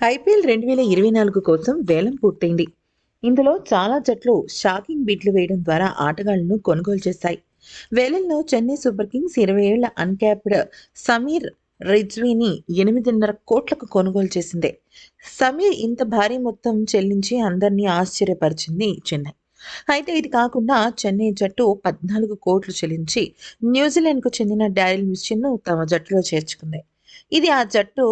IPL రెండు వేల ఇరవై నాలుగు కోసం వేలం పూర్తయింది. ఇందులో చాలా జట్లు షాకింగ్ బిడ్లు వేయడం ద్వారా ఆటగాళ్ళను కొనుగోలు చేశాయి. వేలంలో చెన్నై సూపర్ కింగ్స్ ఇరవై ఏళ్ళ అన్క్యాప్డ్ సమీర్ రిజ్వీని ఎనిమిదిన్నర కోట్లకు కొనుగోలు చేసింది. సమీర్ ఇంత భారీ మొత్తం చెల్లించి అందరినీ ఆశ్చర్యపరిచింది చెన్నై. అయితే ఇది కాకుండా చెన్నై జట్టు పద్నాలుగు కోట్లు చెల్లించి న్యూజిలాండ్కు చెందిన డారిల్ మిషన్ను తమ జట్టులో చేర్చుకుంది. ఇది ఆ జట్టు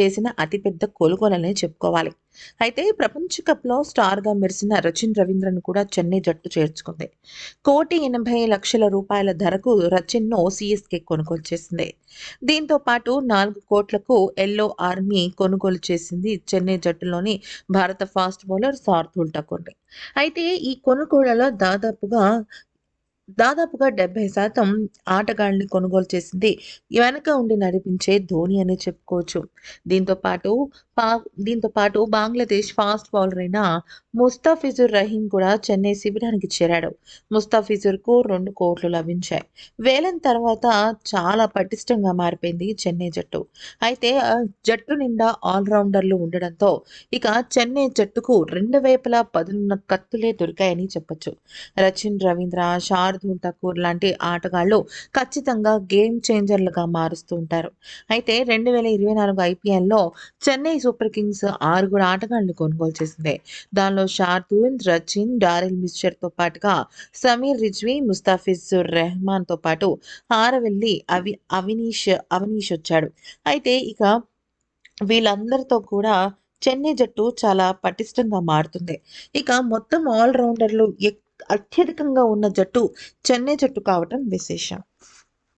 చేసిన అతిపెద్ద కొనుగోలనే చెప్పుకోవాలి. అయితే ప్రపంచ కప్లో స్టార్గా మెరిసిన రచిన్ రవీంద్రను కూడా చెన్నై జట్టు చేర్చుకుంది. కోటి ఎనభై లక్షల రూపాయల ధరకు రచిన్ను సిఎస్కే కొనుగోలు చేసింది. దీంతో పాటు నాలుగు కోట్లకు ఎల్లో ఆర్మీ కొనుగోలు చేసింది చెన్నై జట్టులోని భారత ఫాస్ట్ బౌలర్ సార్థుల్ ఠాకూర్ని. అయితే ఈ కొనుగోళ్ళలో దాదాపుగా దాదాపుగా డెబ్బై శాతం ఆటగాళ్ళని కొనుగోలు చేసింది వెనక ఉండి నడిపించే ధోని అని చెప్పుకోవచ్చు. దీంతో పాటు పా దీంతో పాటు బంగ్లాదేశ్ ఫాస్ట్ బౌలర్ అయిన ముస్తాఫిజుర్ రహీం కూడా చెన్నై శిబిరానికి చేరాడు. ముస్తాఫిజుర్కు రెండు కోట్లు లభించాయి. వేలం తర్వాత చాలా పటిష్టంగా మారిపోయింది చెన్నై జట్టు. అయితే జట్టు నిండా ఆల్రౌండర్లు ఉండడంతో ఇక చెన్నై జట్టుకు రెండు వైపులా పదున్న కత్తులే దొరికాయని చెప్పొచ్చు. రచిన్ రవీంద్ర శార్దూల్ ఠాకూర్ లాంటి ఆటగాళ్ళు ఖచ్చితంగా గేమ్ చేంజర్లుగా మారుస్తూ ఉంటారు. అయితే రెండు వేల ఇరవై నాలుగు ఐపీఎల్లో చెన్నై సూపర్ కింగ్స్ ఆరుగురు ఆటగాళ్ళను కొనుగోలు చేసింది. దానిలో శార్దూల్ రచిన్ డారిల్ మిస్చర్తో పాటుగా సమీర్ రిజ్వీ ముస్తాఫిజుర్ రెహమాన్తో పాటు ఆరవెల్లి అవి అవినీష్ అవనీష్ వచ్చాడు. అయితే ఇక వీళ్ళందరితో కూడా చెన్నై జట్టు చాలా పటిష్టంగా మారుతుంది. ఇక మొత్తం ఆల్రౌండర్లు అత్యధికంగా ఉన్న జట్టు చెన్నై జట్టు కావటం విశేషం.